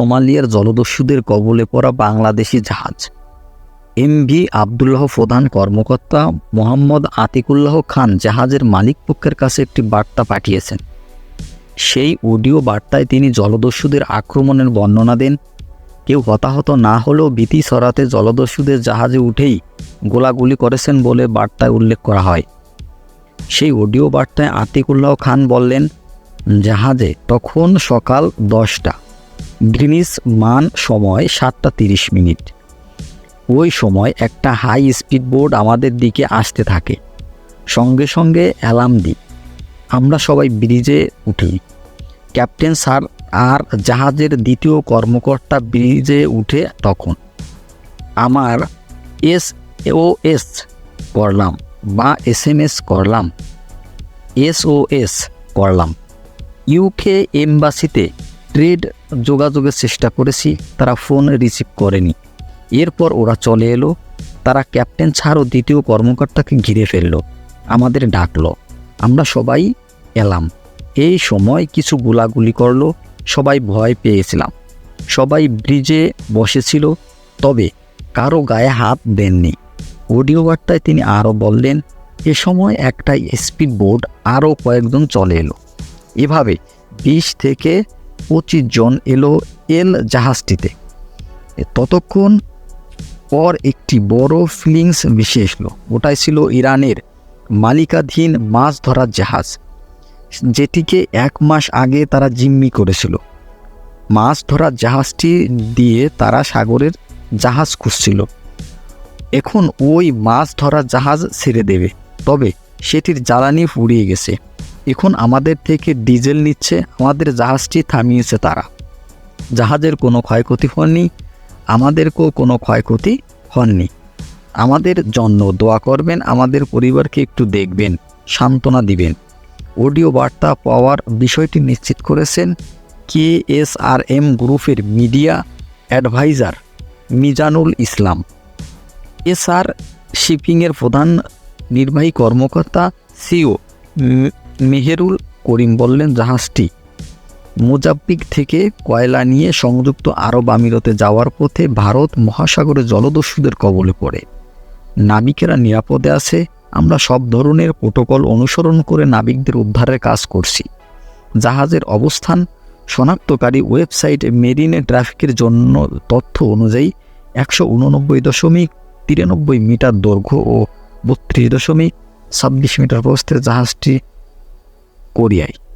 সোমালিয়ার জলদস্যুদের কবলে পড়া বাংলাদেশি জাহাজ। এম ভি আবদুল্লাহ প্রধান কর্মকর্তা মোহাম্মদ আতিকুল্লাহ খান জাহাজের মালিক পক্ষের কাছে একটি বার্তা পাঠিয়েছেন। সেই অডিও বার্তায় তিনি জলদস্যুদের আক্রমণের বর্ণনা দেন, কেউ হতাহত না হলেও ভীতি সরাতে জলদস্যুদের জাহাজে উঠেই গোলাগুলি করেছেন বলে বার্তায় উল্লেখ করা হয়। সেই অডিও বার্তায় আতিকুল্লাহ খান বললেন, জাহাজে তখন সকাল দশটা গ্রিনিস মান সময় সাতটা তিরিশ মিনিট। ওই সময় একটা হাই স্পিড বোর্ড আমাদের দিকে আসতে থাকে। সঙ্গে সঙ্গে অ্যালার্ম দিই। আমরা সবাই ব্রিজে উঠি। ক্যাপ্টেন স্যার আর জাহাজের দ্বিতীয় কর্মকর্তা ব্রিজে উঠে তখন। আমার এস ও এস করলাম বা এস এম এস করলাম। এস ও এস করলাম। ইউকে এম্বাসিতে ট্রেড যোগাযোগের চেষ্টা করেছি, তারা ফোন রিসিভ করেনি। এরপর ওরা চলে এলো, তারা ক্যাপ্টেন ছাড়ও দ্বিতীয় কর্মকর্তাকে ঘিরে ফেলল, আমাদের ডাকলো। আমরা সবাই এলাম। এই সময় কিছু গোলাগুলি করল, সবাই ভয় পেয়েছিলাম। সবাই ব্রিজে বসেছিল, তবে কারও গায়ে হাত দেননি। অডিও বার্তায় তিনি আরও বললেন, এ সময় একটা স্পিড বোর্ড আরও কয়েকজন চলে এলো। এভাবে বিশ থেকে পঁচিশ জন এলো এল জাহাজটিতে। ততক্ষণ পর একটি বড় ফিলিংস ভেসে এসলো। ওটাই ছিল ইরানের মালিকাধীন মাছ ধরার জাহাজ, যেটিকে এক মাস আগে তারা জিম্মি করেছিল। মাছ ধরার জাহাজটি দিয়ে তারা সাগরের জাহাজ খুঁজছিল। এখন ওই মাছ ধরার জাহাজ ছেড়ে দেবে, তবে সেটির জ্বালানি ফুরিয়ে গেছে। এখন আমাদের থেকে ডিজেল নিচ্ছে, আমাদের জাহাজটি থামিয়েছে তারা। জাহাজের কোনো ক্ষয়ক্ষতি হয়নি, আমাদেরকেও কোনো ক্ষয়ক্ষতি হননি আমাদের জন্য দোয়া করবেন, আমাদের পরিবারকে একটু দেখবেন, সান্ত্বনা দিবেন। অডিও বার্তা পাওয়ার বিষয়টি নিশ্চিত করেছেন কে এস আর এম গ্রুপের media adviser Mizanul Islam. S R শিপিংয়ের প্রধান নির্বাহী কর্মকর্তা, সিও মেহেরুল করিম বললেন, জাহাজটি মোজাব্বিক থেকে কয়লা নিয়ে সংযুক্ত আরব আমিরতে যাওয়ার পথে ভারত মহাসাগরে জলদস্যুদের কবলে পড়ে। নাবিকেরা নিরাপদে আছে, আমরা সব ধরনের প্রোটোকল অনুসরণ করে নাবিকদের উদ্ধারের কাজ করছি। জাহাজের অবস্থান শনাক্তকারী ওয়েবসাইট মেরিনে ট্রাফিকের জন্য তথ্য অনুযায়ী একশো উননব্বই দশমিক তিরানব্বই মিটার দৈর্ঘ্য ও বত্রিশ দশমিক ছাব্বিশ মিটার প্রস্থের জাহাজটি コリアイ。